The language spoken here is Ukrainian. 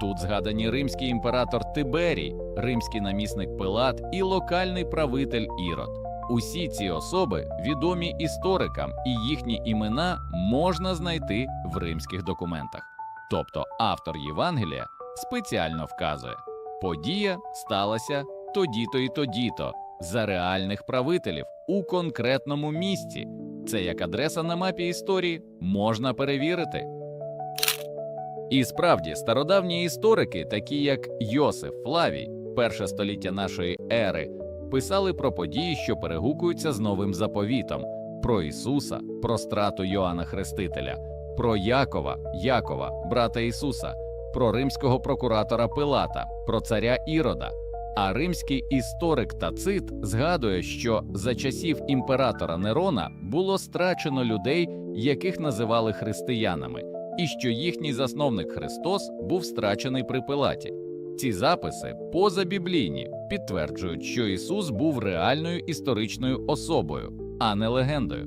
Тут згадані римський імператор Тиберій, римський намісник Пилат і локальний правитель Ірод. Усі ці особи відомі історикам, і їхні імена можна знайти в римських документах. Тобто автор Євангелія спеціально вказує, подія сталася тоді-то і тоді-то за реальних правителів у конкретному місці. Це як адреса на мапі історії можна перевірити. І справді, стародавні історики, такі як Йосиф Флавій, перше століття нашої ери, писали про події, що перегукуються з новим заповітом, про Ісуса, про страту Йоанна Хрестителя, про Якова, Якова, брата Ісуса, про римського прокуратора Пилата, про царя Ірода. А римський історик Тацит згадує, що за часів імператора Нерона було страчено людей, яких називали християнами, і що їхній засновник Христос був страчений при Пилаті. Ці записи позабіблійні підтверджують, що Ісус був реальною історичною особою, а не легендою.